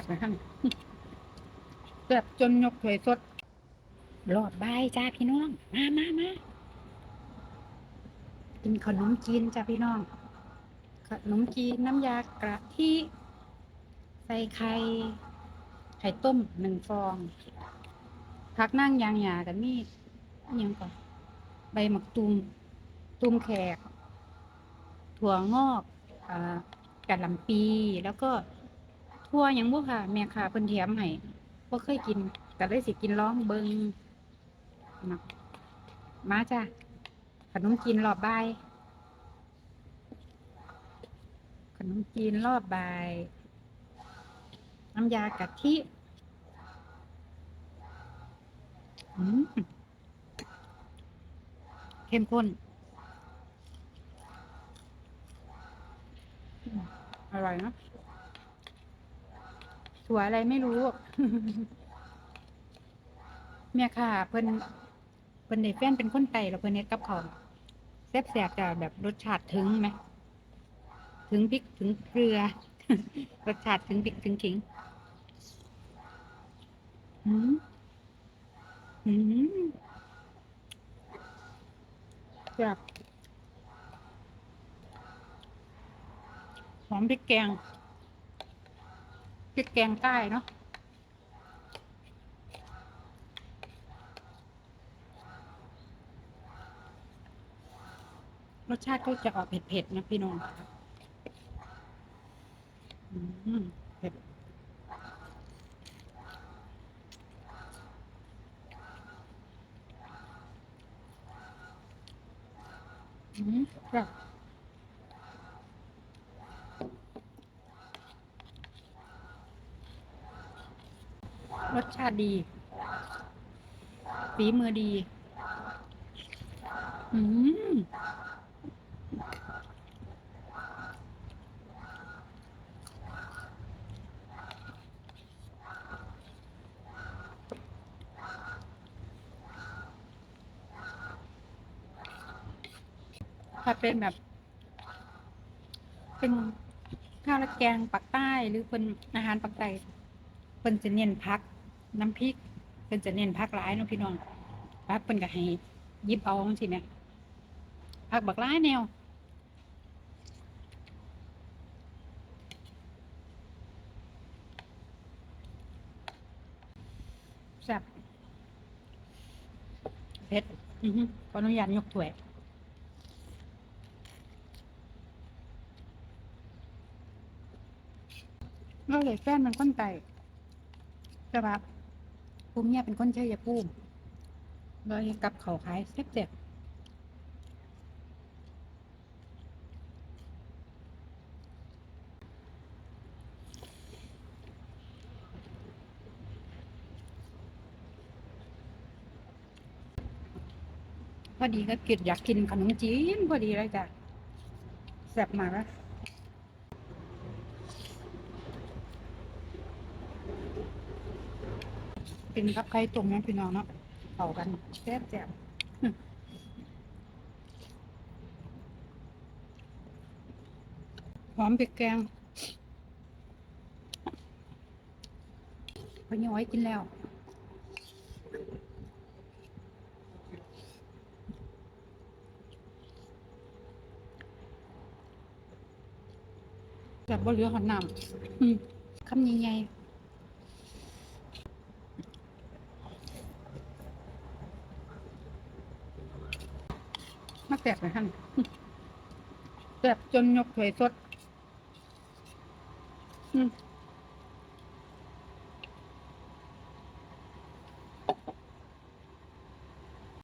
บนะท่านแสบจนยกถ้วยสดหลอดใบจ้าพี่น้อง มามามากินขนมจีนจ้าพี่น้อง ขนมจีนน้ำยากระทิใส่ไข่ ไข่ต้มหนึ่งฟองพักนั่งยางหยากันนี่ยังก่อนใบหมักตุมตุมแขก ถั่วงอกอ่ากะหล่ำปีแล้วก็ ทั่วหยังบุค่ะ แม่ค่ะเพิ่นเทียมให้บ่เคยกินก็เลยสิกินร้องเบิงนะมาจ้ะขนมจีนรอบบ่ายขนมจีนรอบบ่าย น้ำยากะทิเข้มข้น อร่อยเนะ ถั่วอะไรไม่รู้ เมียค่ะ เพิ่นเพิ่นได้แฟนเป็นคนไตแล้วเพิ่นเฮ็ดกับเขาแซ่บๆจะแบบรสชาติถึงไหมถึงพริกถึงเกลือ รสชาติถึงพริกถึงขิงอืมอืมแบบหอมพริกแกง พริกแกงใต้เนาะรสชาติก็จะออกเผ็ดๆนะพี่น้องอืมเผ็ดอืมครับ รสชาติดีฝีมือดี อืมถ้าเป็นแบบ เป็นข้าวราดแกงปักใต้หรือเป็นอาหารปักใต้เพิ่นจะเน้นพัก น้ำพริกเพิ่นจะเน้นพักหลายเนาะพี่น้องพักเพิ่นก็ให้ยิบเอาจังซี่แหมพักบักหลายแนวแซ่บเผ็ดอือฮึขออนุญาตยกถ้วยเราเลยแฟนมันคนไต่แต่ว่า ภูมิเนี่ยเป็นคนเชยภูมิเลยกับเขาขายเจ็บพอดีก็กิดอยากกินขนมจีนพอดีเลยจ้ะแซ่บมากแล้ว เป็นกับไข่ต้มนะพี่น้องเนาะเข้ากันแซ่บแซ่บหอมพริกแกงพอย้อยกินแล้วแบบบ่เหลือหอดน้ำอืมคำใหญ่ๆ มาแตกนะท่านแตกจนยกถ้วยสด อืม